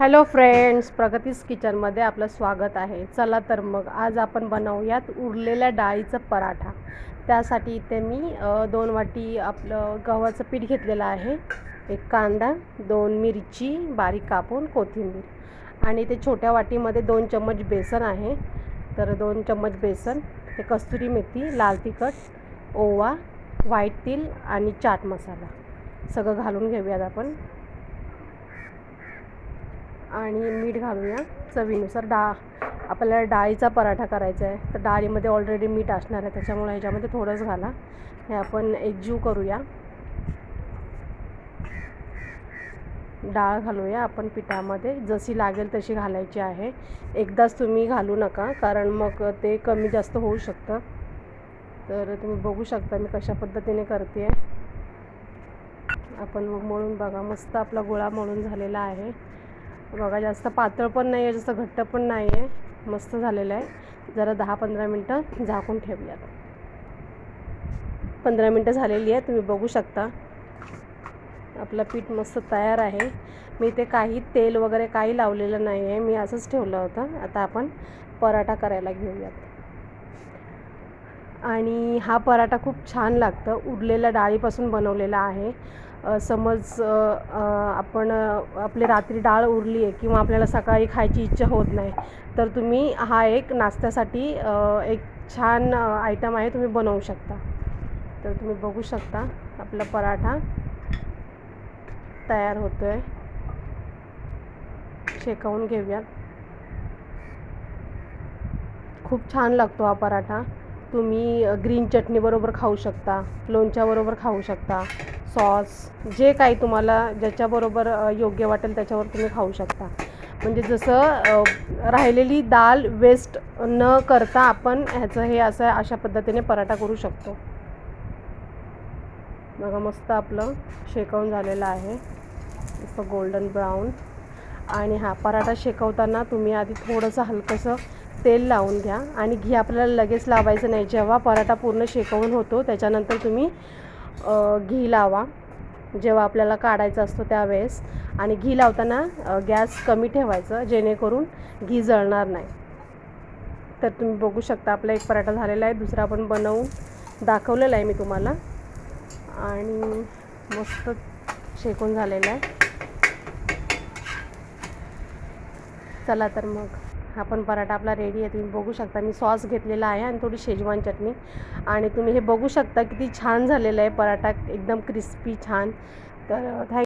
Hello friends प्रगतीस किचनमध्ये आपलं स्वागत आहे. चला तर मग आज आपण बनवूयात उरलेल्या डाळीचा पराठा. त्यासाठी इथे मी दोन वाटी आपलं गव्हाचं पीठ घेतलेलं आहे. एक कांदा दोन मिरची बारीक कापून कोथिंबीर. आणि ते छोट्या वाटीमध्ये दोन चम्मच बेसन आहे. तर दोन चम्मच बेसन ते कस्तुरी मेथी लाल तिखट ओवा व्हाईट तिल आणि चाट मसाला. सगळं घालून घेऊयात आपण. आणि मीठ घालूया चवीनुसार डाळ. आपल्याला डाळीचा पराठा करायचा आहे. तर डाळीमध्ये ऑलरेडी मीठ असणार आहे. त्याच्यामुळे ह्याच्यामध्ये थोडंच घाला. हे आपण एकजीव करूया. डाळ घालूया आपण पिठामध्ये. जशी लागेल तशी घालायची आहे. एकदाच तुम्ही घालू नका कारण मग ते कमी जास्त होऊ शकतं. तर तुम्ही बघू शकता मी कशा पद्धतीने करते आहे आपण मग मळून बघा. मस्त आपला गोळा मळून झालेला आहे. बघा जास्त पातळ पण नाही आहे जास्त घट्ट पण नाही आहे मस्त झालेलं आहे. जरा दहा पंधरा मिनटं झाकून ठेवूयात. पंधरा मिनटं झालेली आहे तुम्ही बघू शकता. आपलं पीठ मस्त तयार आहे. मी ते काही तेल वगैरे काही लावलेलं नाही आहे मी असंच ठेवलं होतं. आता आपण पराठा करायला घेऊयात. आणि हा पराठा खूप छान लागतं. उरलेल्या डाळीपासून बनवलेला आहे. समज आपण आपली रात्री डाळ उरली आहे किंवा आपल्याला सकाळी खायची इच्छा होत नाही तर तुम्ही हा एक नाश्त्यासाठी एक छान आयटम आहे तुम्ही बनवू शकता. तर तुम्ही बघू शकता आपला पराठा तयार होतो आहे शेकवून घेऊयात. खूप छान लागतो हा पराठा. तुम्ही ग्रीन चटणीबरोबर खाऊ शकता लोणच्याबरोबर खाऊ शकता सॉस जे काही तुम्हाला ज्याच्याबरोबर योग्य वाटेल त्याच्यावर तुम्ही खाऊ शकता. म्हणजे जसं राहिलेली डाळ वेस्ट न करता आपण ह्याचं हे असं अशा पद्धतीने पराठा करू शकतो. बघा मस्त आपलं शेकवून झालेलं आहे. मस्त गोल्डन ब्राऊन आणि हा पराठा शेकवताना तुम्ही आधी थोडंसं हलकंसं तेल लावून घ्या आणि घी आपल्याला लगेच लावायचं नाही. जेव्हा पराठा पूर्ण शेकवून होतो त्याच्यानंतर तुम्ही घी लावा. जेव्हा आपल्याला काढायचा असतो त्यावेळेस. आणि घी लावताना गॅस कमी ठेवायचं जेणेकरून घी जळणार नाही. तर तुम्ही बघू शकता आपला एक पराठा झालेला आहे. दुसरा आपण बनवून दाखवलेला आहे मी तुम्हाला. आणि मस्त शेकून झालेला आहे. चला तर मग. हा पण पराठा आपला रेडी आहे तुम्ही बघू शकता. मी सॉस घेतलेला आहे आणि थोडी शेजवान चटणी. आणि तुम्ही हे बघू शकता किती छान झालेलं आहे पराठा. एकदम क्रिस्पी छान. तर थँक